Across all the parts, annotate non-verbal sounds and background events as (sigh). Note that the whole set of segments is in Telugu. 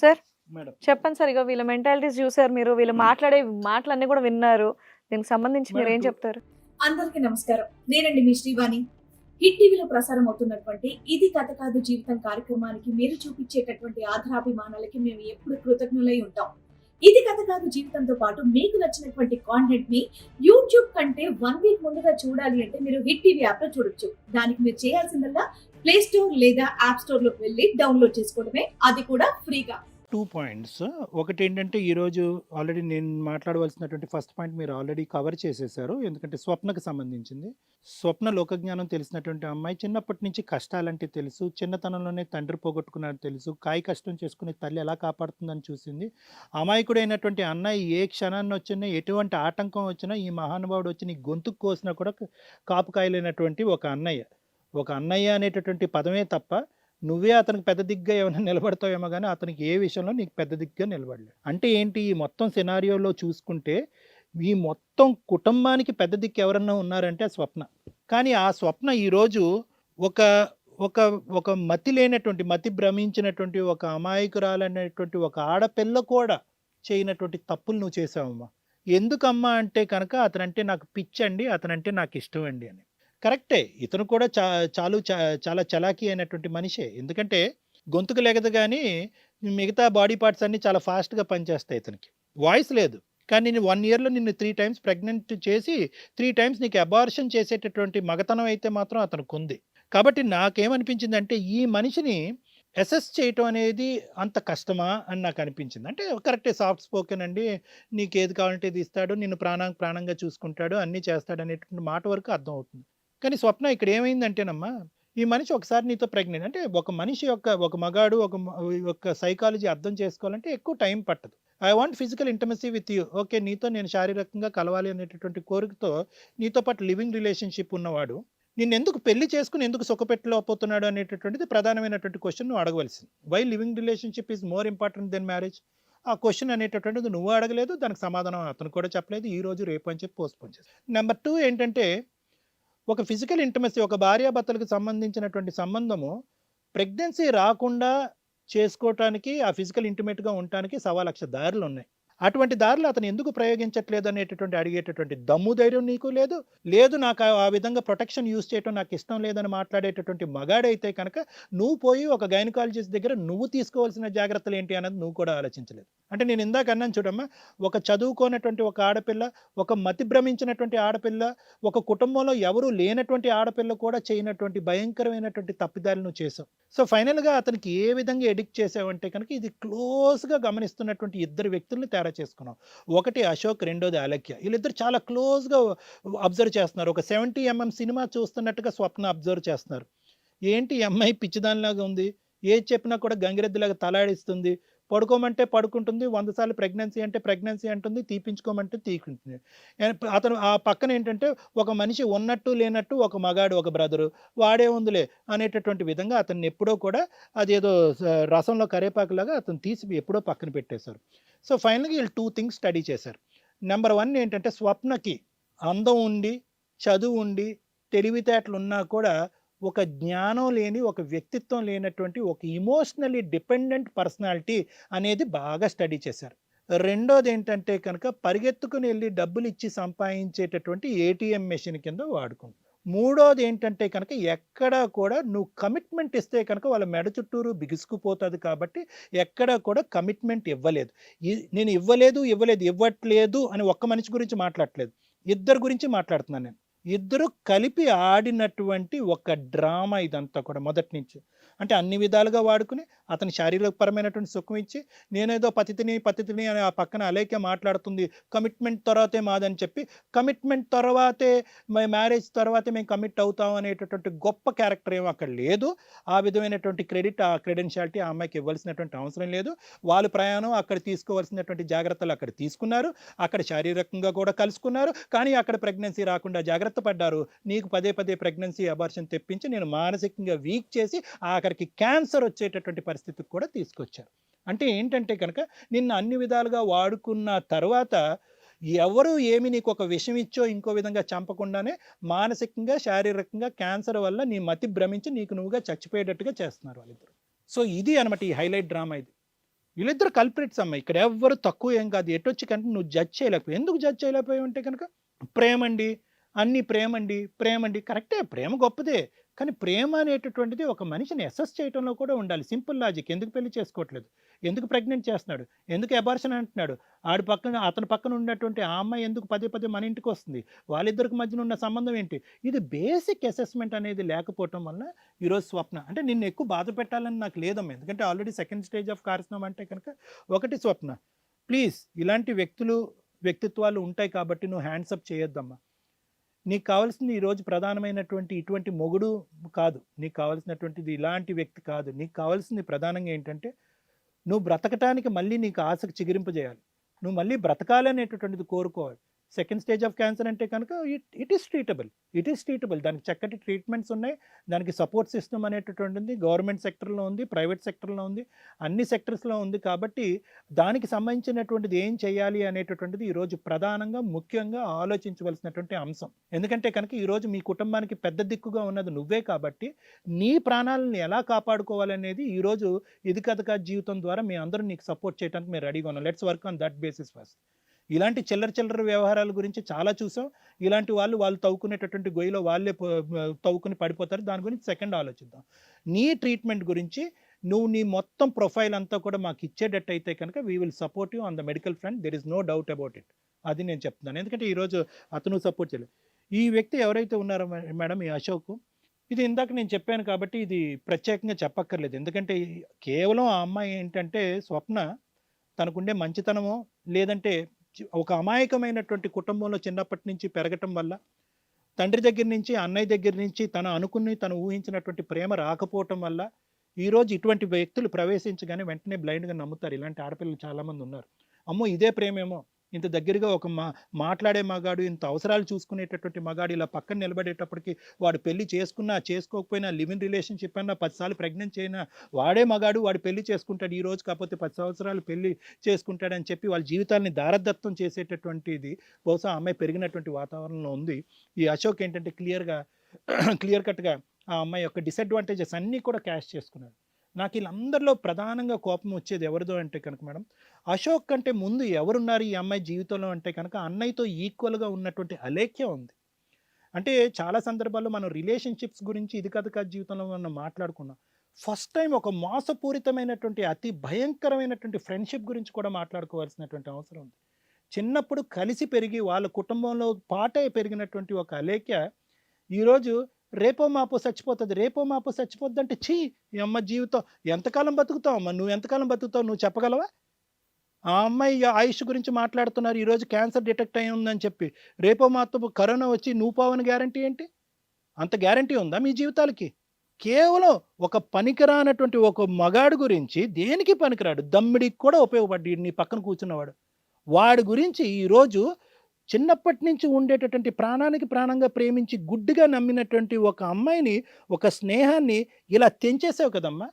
Sir madam. చెప్పండి సార్ ఇక వీళ్ళ మెంటాలిటీస్ చూసారు మీరు వీళ్ళు మాట్లాడే మాటలన్నీ కూడా విన్నారు. దీనికి సంబంధించి మీరు ఏం చెప్తారు? అందరికీ నమస్కారం. నేనండి మీ శ్రీవాణి. హిట్ టీవీలో ప్రసారం అవుతున్నటువంటి ఇది కథ కాదు జీవితం కార్యక్రమానికి మీరు చూపించేటటువంటి ఆధారాభిమానాలకి మేము ఎప్పుడు కృతజ్ఞులై ఉంటాం. ఇది కథ కాదు జీవితంతో పాటు మీకు నచ్చినటువంటి కాంటెంట్ని యూట్యూబ్ కంటే వన్ వీక్ ముందుగా చూడాలి అంటే మీరు హిట్ టీవీ యాప్లో చూడొచ్చు. దానికి మీరు చేయాల్సిందల్లా ప్లే స్టోర్ లేదా యాప్ స్టోర్ వెళ్ళి డౌన్లోడ్ చేసుకోవడమే. అది కూడా ఫ్రీగా. టూ పాయింట్స్ ఒకటి ఏంటంటే ఈరోజు ఆల్రెడీ నేను మాట్లాడవలసినటువంటి ఫస్ట్ పాయింట్ మీరు ఆల్రెడీ కవర్ చేసేసారు. ఎందుకంటే స్వప్నకు సంబంధించింది. స్వప్న లోకజ్ఞానం తెలిసినటువంటి అమ్మాయి చిన్నప్పటి నుంచి కష్టాలంటే తెలుసు చిన్నతనంలోనే తండ్రి పోగొట్టుకున్నది తెలుసు కాయ కష్టం చేసుకునే తల్లి ఎలా కాపాడుతుందని చూసింది. అమాయకుడైనటువంటి అన్నయ్య ఏ క్షణాన్ని వచ్చినా ఎటువంటి ఆటంకం వచ్చినా ఈ మహానుభావుడు వచ్చి నీ గొంతుకు కోసినా కూడా కాపు కాయలైనటువంటి ఒక అన్నయ్య. ఒక అన్నయ్య అనేటటువంటి పదమే తప్ప నువ్వే అతనికి పెద్ద దిగ్గా ఏమైనా నిలబడతావేమో కానీ అతనికి ఏ విషయంలో నీకు పెద్ద దిగ్గా నిలబడలేదు. అంటే ఏంటి? ఈ మొత్తం సినారియోలో చూసుకుంటే ఈ మొత్తం కుటుంబానికి పెద్ద దిక్కు ఎవరన్నా ఉన్నారంటే ఆ స్వప్న. కానీ ఆ స్వప్న ఈరోజు ఒక ఒక ఒక మతి లేనటువంటి మతి భ్రమించినటువంటి ఒక అమాయకురాలనేటువంటి ఒక ఆడపిల్ల కూడా చేయనటువంటి తప్పులు నువ్వు చేసావమ్మా. ఎందుకమ్మా అంటే కనుక అతనంటే నాకు పిచ్చండి అతనంటే నాకు ఇష్టం అండి అని. కరెక్టే. ఇతను కూడా చా చాలు చా- చాలా చలాకీ అయినటువంటి మనిషే. ఎందుకంటే గొంతుకు లెగదు కానీ మిగతా బాడీ పార్ట్స్ అన్నీ చాలా ఫాస్ట్గా పనిచేస్తాయి ఇతనికి. వాయిస్ లేదు. కానీ నేను వన్ ఇయర్లో నిన్ను త్రీ టైమ్స్ ప్రెగ్నెంట్ చేసి త్రీ టైమ్స్ నీకు అబార్షన్ చేసేటటువంటి మగతనం అయితే మాత్రం అతనికి ఉంది కాబట్టి నాకేమనిపించిందంటే ఈ మనిషిని అసెస్ చేయటం అనేది అంత కష్టమా అని నాకు అనిపించింది. అంటే కరెక్టే సాఫ్ట్ స్పోకెన్ అండి. నీకు ఏది కావాలంటే ఇది ఇస్తాడు. నిన్ను ప్రాణం ప్రాణంగా చూసుకుంటాడు. అన్నీ చేస్తాడు అనేటువంటి మాట వరకు అర్థం అవుతుంది కానీ స్వప్న ఇక్కడ ఏమైందంటేనమ్మా ఈ మనిషి ఒకసారి నీతో ప్రెగ్నెంట్ అంటే ఒక మనిషి యొక్క ఒక మగాడు ఒక ఒక యొక్క సైకాలజీ అర్థం చేసుకోవాలంటే ఎక్కువ టైం పట్టదు. I want physical intimacy with you okay నీతో నేను శారీరకంగా కలవాలి అనేటటువంటి కోరికతో నీతో పాటు లివింగ్ రిలేషన్షిప్ ఉన్నవాడు నిన్ను ఎందుకు పెళ్ళి చేసుకుని ఎందుకు సుఖపెట్టలేకపోతున్నాడు అనేటటువంటిది ప్రధానమైనటువంటి క్వశ్చన్ నువ్వు అడగవలసింది. Why living relationship is more important then marriage ఆ క్వశ్చన్ అనేటటువంటిది నువ్వు అడగలేదు దానికి సమాధానం అతను కూడా చెప్పలేదు ఈ రోజు రేపు అని చెప్పి పోస్ట్ పోన్ చేసి నెంబర్ టూ ఏంటంటే ఒక ఫిజికల్ ఇంటిమసీ ఒక భార్యాభర్తలకు సంబంధించినటువంటి సంబంధము ప్రెగ్నెన్సీ రాకుండా చేసుకోవటానికి ఆ ఫిజికల్ ఇంటిమేట్గా ఉండటానికి సవా లక్ష దారులు ఉన్నాయి అటువంటి దారిలో అతను ఎందుకు ప్రయోగించట్లేదు అనేటటువంటి అడిగేటటువంటి దమ్ము ధైర్యం నీకు లేదు. లేదు నాకు ఆ- విధంగా ప్రొటెక్షన్ యూజ్ చేయటం నాకు ఇష్టం లేదని మాట్లాడేటటువంటి మగాడైతే కనుక నువ్వు పోయి ఒక గైనకాలజిస్ట్ దగ్గర నువ్వు తీసుకోవాల్సిన జాగ్రత్తలు ఏంటి అన్నది నువ్వు కూడా ఆలోచించలేదు. అంటే నేను ఇందాక అన్నాను చూడమ్మా ఒక చదువుకోనటువంటి ఒక ఆడపిల్ల ఒక మతి భ్రమించినటువంటి ఆడపిల్ల ఒక కుటుంబంలో ఎవరు లేనటువంటి ఆడపిల్ల కూడా చేయనటువంటి భయంకరమైనటువంటి తప్పిదాలు నువ్వు చేసావు సో ఫైనల్గా అతనికి ఏ విధంగా ఎడిక్ట్ చేసావంటే కనుక ఇది క్లోజ్గా గమనిస్తున్నటువంటి ఇద్దరు వ్యక్తుల్ని తేడా చేసుకున్నాం. ఒకటి అశోక్ రెండోది అలక్య వీళ్ళిద్దరు చాలా క్లోజ్గా అబ్జర్వ్ చేస్తున్నారు. ఒక సెవెంటీ ఎంఎం సినిమా చూస్తున్నట్టుగా స్వప్న అబ్జర్వ్ చేస్తున్నారు. ఏంటి ఎంఐ అమ్మాయి పిచ్చిదానిలాగా ఉంది? ఏది చెప్పినా కూడా గంగిరెద్దులాగా తలాడిస్తుంది. పడుకోమంటే పడుకుంటుంది వంద సార్లు ప్రెగ్నెన్సీ అంటే ప్రెగ్నెన్సీ అంటుంది తీపించుకోమంటే తీకుంటుంది అతను ఆ పక్కన ఏంటంటే ఒక మనిషి ఉన్నట్టు లేనట్టు ఒక మగాడు ఒక బ్రదరు వాడే ఉందిలే అనేటటువంటి విధంగా అతన్ని ఎప్పుడో కూడా అదేదో రసంలో కరేపాకులాగా అతను తీసి ఎప్పుడో పక్కన పెట్టేశారు. సో ఫైనల్గా వీళ్ళు టూ థింగ్స్ స్టడీ చేశారు. నెంబర్ వన్ ఏంటంటే స్వప్నకి అందం ఉండి చదువు ఉండి తెలివితేటలు ఉన్నా కూడా ఒక జ్ఞానం లేని ఒక వ్యక్తిత్వం లేనటువంటి ఒక ఇమోషనలీ డిపెండెంట్ పర్సనాలిటీ అనేది బాగా స్టడీ చేశారు. రెండోది ఏంటంటే కనుక పరిగెత్తుకుని వెళ్ళి డబ్బులు ఇచ్చి సంపాదించేటటువంటి ఏటీఎం మెషిన్ కింద వాడుకుంటాం మూడోది ఏంటంటే కనుక ఎక్కడా కూడా నువ్వు కమిట్మెంట్ ఇస్తే కనుక వాళ్ళ మెడ చుట్టూరు బిగుసుకుపోతుంది కాబట్టి ఎక్కడా కూడా కమిట్మెంట్ ఇవ్వలేదు. నేను ఇవ్వలేదు ఇవ్వలేదు ఇవ్వట్లేదు అని ఒక్క మనిషి గురించి మాట్లాడట్లేదు. ఇద్దరు గురించి మాట్లాడుతున్నాను నేను. ఇద్దరు కలిపి ఆడినటువంటి ఒక డ్రామా ఇదంతా కూడా మొదటి నుంచి. అంటే అన్ని విధాలుగా వాడుకుని అతని శారీరకపరమైనటువంటి సుఖం ఇచ్చి నేనేదో పతితిని పతితిని అని ఆ పక్కన అలేకే మాట్లాడుతుంది కమిట్మెంట్ తర్వాతే మాదని చెప్పి కమిట్మెంట్ తర్వాతే మ్యారేజ్ తర్వాతే మేము కమిట్ అవుతాం అనేటటువంటి గొప్ప క్యారెక్టర్ ఏమో అక్కడ లేదు. ఆ విధమైనటువంటి క్రెడిట్ ఆ క్రెడెన్షియాలిటీ ఆ అమ్మాయికి ఇవ్వాల్సినటువంటి అవసరం లేదు. వాళ్ళు ప్రయాణం అక్కడ తీసుకోవాల్సినటువంటి జాగ్రత్తలు అక్కడ తీసుకున్నారు. అక్కడ శారీరకంగా కూడా కలుసుకున్నారు. కానీ అక్కడ ప్రెగ్నెన్సీ రాకుండా జాగ్రత్త పడ్డారు నీకు పదే పదే ప్రెగ్నెన్సీ అబార్షన్ తెప్పించి నేను మానసికంగా వీక్ చేసి ఆఖరికి క్యాన్సర్ వచ్చేటటువంటి పరిస్థితికి కూడా తీసుకొచ్చారు. అంటే ఏంటంటే కనుక నిన్ను అన్ని విధాలుగా వాడుకున్న తర్వాత ఎవరు ఏమి నీకు ఒక విషం ఇచ్చో ఇంకో విధంగా చంపకుండానే మానసికంగా శారీరకంగా క్యాన్సర్ వల్ల నీ మతి భ్రమించి నీకు నువ్వుగా చచ్చిపోయేటట్టుగా చేస్తున్నారు వాళ్ళిద్దరు. సో ఇది అనమాట ఈ హైలైట్ డ్రామా ఇది. వీళ్ళిద్దరు కల్ప్రిట్స్ అమ్మ ఇక్కడ ఎవ్వరు తక్కువ ఏం కాదు. ఎటొచ్చి కనుక నువ్వు జడ్జ్ చేయలేకపోయావు. ఎందుకు జడ్జ్ చేయలేకపోయావు అంటే కనుక ప్రేమండి. అన్ని ప్రేమండి ప్రేమండి. కరెక్టే ప్రేమ గొప్పదే. కానీ ప్రేమ అనేటటువంటిది ఒక మనిషిని అసెస్ చేయడంలో కూడా ఉండాలి. Simple logic. ఎందుకు పెళ్ళి చేసుకోవట్లేదు? ఎందుకు ప్రెగ్నెంట్ చేస్తున్నాడు? ఎందుకు ఎబార్షన్ అంటున్నాడు? ఆడి పక్కన అతని పక్కన ఉన్నటువంటి ఆ అమ్మాయి ఎందుకు పదే పదే మన ఇంటికి వస్తుంది? వాళ్ళిద్దరికి మధ్యన ఉన్న సంబంధం ఏంటి? ఇది బేసిక్ అసెస్మెంట్ అనేది లేకపోవటం వలన ఈరోజు స్వప్న. అంటే నిన్ను ఎక్కువ బాధ పెట్టాలని నాకు లేదమ్మా. ఎందుకంటే ఆల్రెడీ సెకండ్ స్టేజ్ ఆఫ్ కార్యక్రమం అంటే కనుక ఒకటి స్వప్న. ప్లీజ్ ఇలాంటి వ్యక్తులు వ్యక్తిత్వాలు ఉంటాయి కాబట్టి నువ్వు హ్యాండ్సప్ చేయొద్దమ్మా. నీకు కావాల్సింది ఈరోజు ప్రధానమైనటువంటి ఇటువంటి మొగుడు కాదు. నీకు కావాల్సినటువంటిది ఇలాంటి వ్యక్తి కాదు. నీకు కావాల్సింది ప్రధానంగా ఏంటంటే నువ్వు బ్రతకటానికి మళ్ళీ నీకు ఆశకు చిగురింపజేయాలి. నువ్వు మళ్ళీ బ్రతకాలనేటటువంటిది కోరుకోవాలి. సెకండ్ స్టేజ్ ఆఫ్ క్యాన్సర్ అంటే కనుక it it is treatable. It is treatable. దానికి చక్కటి ట్రీట్మెంట్స్ ఉన్నాయి. దానికి సపోర్ట్ సిస్టమ్ అనేటటువంటిది గవర్నమెంట్ సెక్టర్లో ఉంది ప్రైవేట్ సెక్టర్లో ఉంది అన్ని సెక్టర్స్లో ఉంది కాబట్టి దానికి సంబంధించినటువంటిది ఏం చేయాలి అనేటటువంటిది ఈరోజు ప్రధానంగా ముఖ్యంగా ఆలోచించవలసినటువంటి అంశం. ఎందుకంటే కనుక ఈరోజు మీ కుటుంబానికి పెద్ద దిక్కుగా ఉన్నది నువ్వే కాబట్టి నీ ప్రాణాలను ఎలా కాపాడుకోవాలనేది ఈరోజు ఇది కథ జీవితం ద్వారా మీ అందరూ నీకు సపోర్ట్ చేయడానికి మీరు రెడీగా ఉన్నాం. Let's work on that basis first. ఇలాంటి చిల్లర చిల్లర వ్యవహారాల గురించి చాలా చూసాం. ఇలాంటి వాళ్ళు వాళ్ళు తవ్వుకునేటటువంటి గొయ్యిలో వాళ్ళే తవ్వుకుని పడిపోతారు. దాని గురించి సెకండ్ ఆలోచిద్దాం. నీ ట్రీట్మెంట్ గురించి నువ్వు నీ మొత్తం ప్రొఫైల్ అంతా కూడా మాకు ఇచ్చేటట్టు అయితే కనుక we will support you on the medical front there is no doubt about it అది నేను చెప్తున్నాను. ఎందుకంటే ఈరోజు అతను సపోర్ట్ చేయలేదు. ఈ వ్యక్తి ఎవరైతే ఉన్నారో మేడం ఈ అశోక్ ఇది ఇందాక నేను చెప్పాను కాబట్టి ఇది ప్రత్యేకంగా చెప్పక్కర్లేదు. ఎందుకంటే కేవలం ఆ అమ్మాయి ఏంటంటే స్వప్న తనకుండే మంచితనమో లేదంటే ఒక అమాయకమైనటువంటి కుటుంబంలో చిన్నప్పటి నుంచి పెరగటం వల్ల తండ్రి దగ్గర నుంచి అన్నయ్య దగ్గర నుంచి తను అనుకుని తను ఊహించినటువంటి ప్రేమ రాకపోవటం వల్ల ఈరోజు ఇటువంటి వ్యక్తులు ప్రవేశించగానే వెంటనే బ్లైండ్గా నమ్ముతారు. ఇలాంటి ఆడపిల్లలు చాలామంది ఉన్నారు. అమ్మో ఇదే ప్రేమేమో. ఇంత దగ్గరగా ఒక మా మాట్లాడే మగాడు ఇంత అవసరాలు చూసుకునేటటువంటి మగాడు ఇలా పక్కన నిలబడేటప్పటికి వాడు పెళ్ళి చేసుకున్నా చేసుకోకపోయినా లివ్ రిలేషన్షిప్ అన్నా పదిసార్లు ప్రెగ్నెంట్ అయినా వాడే మగాడు వాడు పెళ్ళి చేసుకుంటాడు ఈ రోజు కాకపోతే పది సంవత్సరాలు పెళ్ళి చేసుకుంటాడని చెప్పి వాళ్ళ జీవితాన్ని దారదత్తం చేసేటటువంటిది బహుశా ఆ అమ్మాయి పెరిగినటువంటి వాతావరణంలో ఉంది. ఈ అశోక్ ఏంటంటే క్లియర్గా (clears throat) క్లియర్ కట్గా ఆ అమ్మాయి యొక్క డిసడ్వాంటేజెస్ అన్నీ కూడా క్యాష్ చేసుకున్నాడు. నాకు వీళ్ళందరిలో ప్రధానంగా కోపం వచ్చేది ఎవరిదో అంటే కనుక మేడం అశోక్ కంటే ముందు ఎవరున్నారు ఈ అమ్మాయి జీవితంలో అంటే కనుక అన్నయ్యతో ఈక్వల్గా ఉన్నటువంటి అలేఖ్య ఉంది. అంటే చాలా సందర్భాల్లో మనం రిలేషన్షిప్స్ గురించి ఇది కథ కాదు జీవితంలో మనం మాట్లాడుకున్నాం. ఫస్ట్ టైం ఒక మోసపూరితమైనటువంటి అతి భయంకరమైనటువంటి ఫ్రెండ్షిప్ గురించి కూడా మాట్లాడుకోవాల్సినటువంటి అవసరం ఉంది. చిన్నప్పుడు కలిసి పెరిగి వాళ్ళ కుటుంబంలో పాట పెరిగినటువంటి ఒక అలేఖ్య ఈరోజు రేపో మాపో చచ్చిపోతుంది. రేపో మాపో చచ్చిపోద్ది అంటే చీ ఈ అమ్మ జీవితం ఎంతకాలం బతుకుతావు అమ్మ? నువ్వు ఎంతకాలం బతుకుతావు? నువ్వు చెప్పగలవా? ఆ అమ్మాయి ఆయుష్ గురించి మాట్లాడుతున్నారు. ఈరోజు క్యాన్సర్ డిటెక్ట్ అయి ఉందని చెప్పి. రేపో మాతో కరోనా వచ్చి నువ్వు పోవని గ్యారంటీ ఏంటి? అంత గ్యారంటీ ఉందా మీ జీవితాలకి? కేవలం ఒక పనికిరానటువంటి ఒక మగాడు గురించి దేనికి పనికిరాడు? దమ్మిడికి కూడా ఉపయోగపడ్డాడు నీ పక్కన కూర్చున్నవాడు. వాడి గురించి ఈరోజు చిన్నప్పటి నుంచి ఉండేటటువంటి ప్రాణానికి ప్రాణంగా ప్రేమించి గుడ్డిగా నమ్మినటువంటి ఒక అమ్మాయిని ఒక స్నేహాన్ని ఇలా తెంచేసావు కదమ్మా.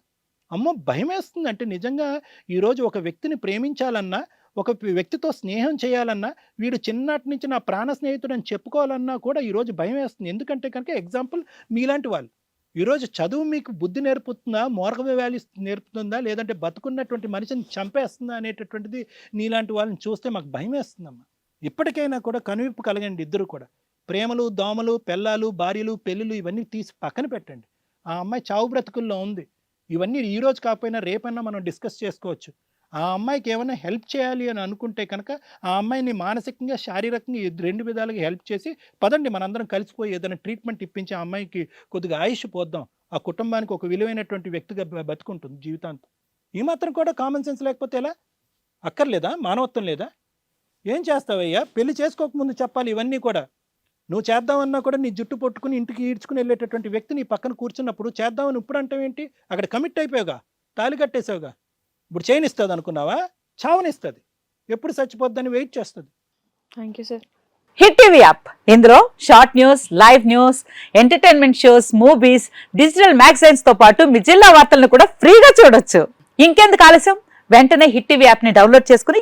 అమ్మ! భయం వేస్తుంది అంటే నిజంగా ఈరోజు ఒక వ్యక్తిని ప్రేమించాలన్నా ఒక వ్యక్తితో స్నేహం చేయాలన్నా వీడు చిన్నటి నుంచి నా ప్రాణ స్నేహితుడు అని చెప్పుకోవాలన్నా కూడా ఈరోజు భయం వేస్తుంది ఎందుకంటే కనుక ఎగ్జాంపుల్ మీలాంటి వాళ్ళు. ఈరోజు చదువు మీకు బుద్ధి నేర్పుతుందా? మోరక వాల్యూస్ నేర్పుతుందా? లేదంటే బతుకున్నటువంటి మనిషిని చంపేస్తుందా అనేటటువంటిది నీలాంటి వాళ్ళని చూస్తే మాకు భయం వేస్తుందమ్మా ఇప్పటికైనా కూడా కనువిప్పు కలగండి ఇద్దరు కూడా. ప్రేమలు దోమలు పెళ్ళాలు భార్యలు పెళ్ళిళ్ళు ఇవన్నీ తీసి పక్కన పెట్టండి. ఆ అమ్మాయి చావు బ్రతుకుల్లో ఉంది. ఇవన్నీ ఈ రోజు కాకపోయినా రేపన్నా మనం డిస్కస్ చేసుకోవచ్చు. ఆ అమ్మాయికి ఏమైనా హెల్ప్ చేయాలి అని అనుకుంటే కనుక ఆ అమ్మాయిని మానసికంగా శారీరకంగా రెండు విధాలుగా హెల్ప్ చేసి పదండి మనందరం కలిసిపోయి ఏదైనా ట్రీట్మెంట్ ఇప్పించి ఆ అమ్మాయికి కొద్దిగా ఆయుష్ పోద్దాం. ఆ కుటుంబానికి ఒక విలువైనటువంటి వ్యక్తిగా బతుకుంటుంది జీవితాంతం. ఈ మాత్రం కూడా కామన్ సెన్స్ లేకపోతే ఎలా? అక్కర్లేదా? మానవత్వం లేదా? ఏం చేస్తావయ్యా? పెళ్ళి చేసుకోకముందు చెప్పాలి ఇవన్నీ కూడా. నువ్వు చేద్దామన్నా కూడా నీ జుట్టు పట్టుకుని ఇంటికి ఈడ్చుకుని వెళ్ళేటటువంటి వ్యక్తి నీ పక్కన కూర్చున్నప్పుడు చేద్దామని ఇప్పుడు అంటావేంటి అక్కడ కమిట్ అయిపోయావుగా తాళి కట్టేసావుగా ఇప్పుడు చైన్ ఇస్తుంది అనుకున్నావా? చావనిస్తుంది. ఎప్పుడు చచ్చిపోద్దని వెయిట్ చేస్తుంది. Thank you sir hit TV app ఇందులో short news live news entertainment shows movies digital మ్యాగజైన్స్తో పాటు మీ జిల్లా వార్తలను కూడా ఫ్రీగా చూడొచ్చు. ఇంకెందుకు ఆలస్యం? వెంటనే హిట్ టీవీ యాప్ని డౌన్లోడ్ చేసుకుని